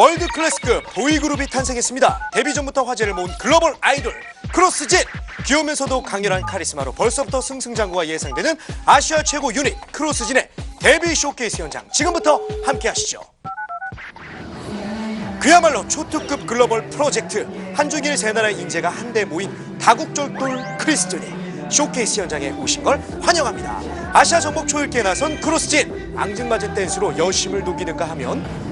월드 클래스급 보이그룹이 탄생했습니다. 데뷔 전부터 화제를 모은 글로벌 아이돌 크로스짓. 귀여우면서도 강렬한 카리스마로 벌써부터 승승장구가 예상되는 아시아 최고 유닛 크로스진의 데뷔 쇼케이스 현장 지금부터 함께 하시죠. 그야말로 초특급 글로벌 프로젝트 한중일 세 나라의 인재가 한데 모인 다국절돌 크리스천이 쇼케이스 현장에 오신 걸 환영합니다. 아시아 전국 초읽기에 나선 크로스진 앙증맞은 댄스로 여심을 녹이는가 하면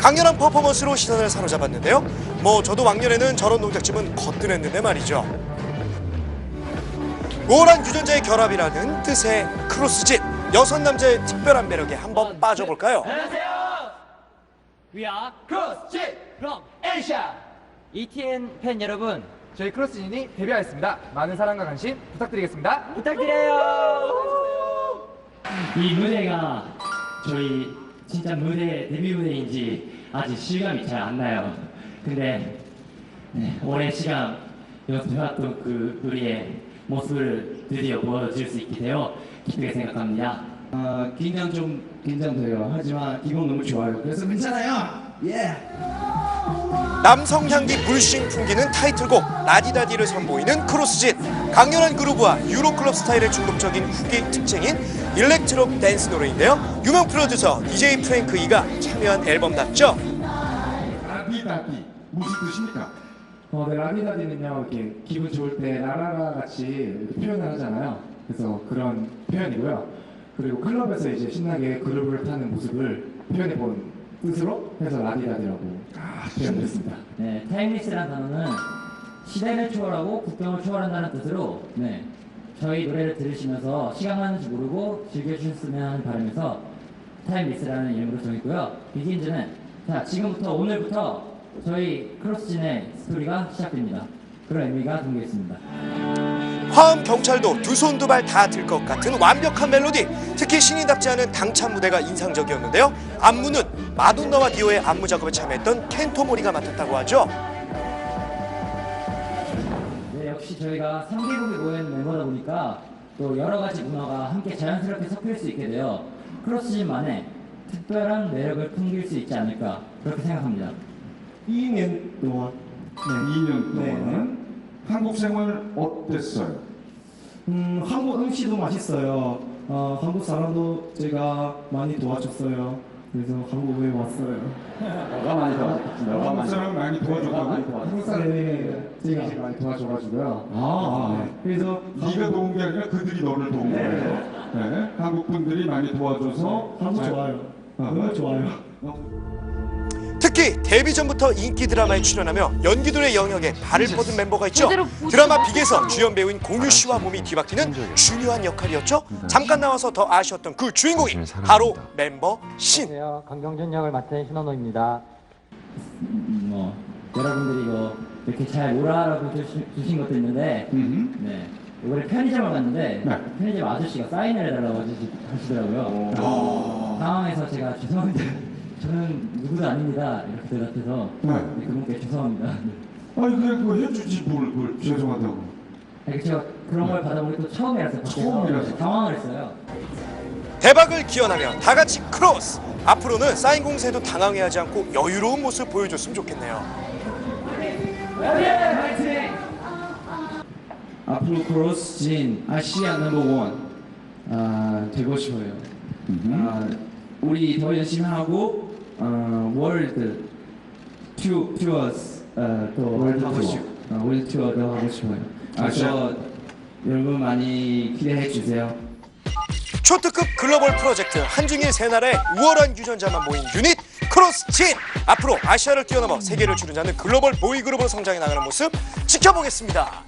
강렬한 퍼포먼스로 시선을 사로잡았는데요. 뭐 저도 왕년에는 저런 동작쯤은 거뜬했는데 말이죠. 우월한 유전자의 결합이라는 뜻의 크로스진 여섯 남자의 특별한 매력에 한번 빠져볼까요? 안녕하세요. We are CrossG from Asia. ETN 팬 여러분 저희 크로스진이 데뷔하였습니다. 많은 사랑과 관심 부탁드리겠습니다. 부탁드려요. 이 무대가 저희 진짜 무대 데뷔 무대인지 아직 실감이 잘 안 나요. 근데 네, 오랜 시간 연습해왔던 그 우리의 모습을 드디어 보여줄 수 있게 되어 기쁘게 생각합니다. 아, 긴장 좀 긴장돼요. 하지만 기분 너무 좋아요. 그래서 괜찮아요. 예. 남성 향기 물씬 풍기는 타이틀곡 라디다디를 선보이는 크로스짓 강렬한 그루브와 유로클럽 스타일의 중독적인 훅이 특징인 일렉트로 댄스 노래인데요 유명 프로듀서 DJ 프랭크 이가 참여한 앨범답죠 라디다디 무슨 뜻입니까? 어, 네, 라디다디는요, 이렇게 기분 좋을 때 라라라 같이 이렇게 표현을 하잖아요. 그래서 그런 표현이고요. 그리고 클럽에서 이제 신나게 그룹을 타는 모습을 표현해 본 뜻으로 해서 라디다디라고 표현했습니다. 네, 타임리스라는 단어는 시대를 초월하고 국경을 초월한다는 뜻으로 네, 저희 노래를 들으시면서 시간 가는지 모르고 즐겨주셨으면 하는 바람에서 타임리스라는 이름으로 정했고요. 비긴즈는 자 지금부터 오늘부터 저희 크로스진의 스토리가 시작됩니다. 그런 의미가 담겨 있습니다. 화음 경찰도 두 손 두 발 다 들 것 같은 완벽한 멜로디 특히 신인답지 않은 당찬 무대가 인상적이었는데요 안무는 마돈나와 디오의 안무 작업에 참여했던 켄토 모리가 맡았다고 하죠 네, 역시 저희가 3개국이 모여있는 멤버다 보니까 또 여러 가지 문화가 함께 자연스럽게 섞일 수 있게 되어 크로스진만의 특별한 매력을 풍길 수 있지 않을까 그렇게 생각합니다. 2년 동안. 네. 2년 동안 한국 생활 어땠어요? 음, 한국 음식도 맛있어요. 어, 한국 사람도 제가 많이 도와줬어요. 그래서 한국에 왔어요. 너가 많이 한국 사람 많이 도와줬다고? 한국 사람이 제가 많이 도와줘가지고요. 아, 네. 그래서 네가 도운 게 아니라 그들이 너를 도운 거예요. 네. 한국 분들이 많이 도와줘서 한국 잘- 좋아요. 어. 너무 좋아요. 특히 데뷔 전부터 인기 드라마에 출연하며 연기들의 영역에 발을 뻗은 멤버가 있죠. 드라마 빅에서 주연 배우인 공유 씨와 몸이 뒤바뀌는 중요한 역할이었죠. 잠깐 나와서 더 아쉬웠던 그 주인공이 바로 멤버 신. 안녕하세요. 강경준 역을 맡은 신원호입니다. 음, 뭐 여러분들이 이거 이렇게 잘 오라라고 주신 것도 있는데 음. 네 이번에 편의점을 갔는데 네. 편의점 아저씨가 사인을 해달라고 하시, 하시더라고요. 당황해서 제가 죄송한데 저는 누구도 아닙니다 이렇게 대답해서 네. 네, 그분께 죄송합니다. 아니 그냥 그거 해주지 뭘, 뭘 죄송하다고. 아니, 제가 그런 걸 받아보니 또 처음이라서 처음이라서. 당황을 했어요. 대박을 기원하며 다 같이 크로스. 앞으로는 사인 공세도 당황해하지 않고 여유로운 모습 보여줬으면 좋겠네요. 앞으로 크로스진 아시아 넘버 원 아, 되고 싶어요. 아, 우리 더 열심히 하고 어, 월드 투 투어스 어, 또 월드 하고 투어. 싶 어, 월드 투어도 하고 싶어요. 아시아. 그래서 여러분 많이 기대해 주세요. 초특급 글로벌 프로젝트 한중일 세 나라의 우월한 유전자만 모인 유닛 크로스진 앞으로 아시아를 뛰어넘어 세계를 주름잡는 글로벌 보이그룹으로 성장해 나가는 모습 지켜보겠습니다.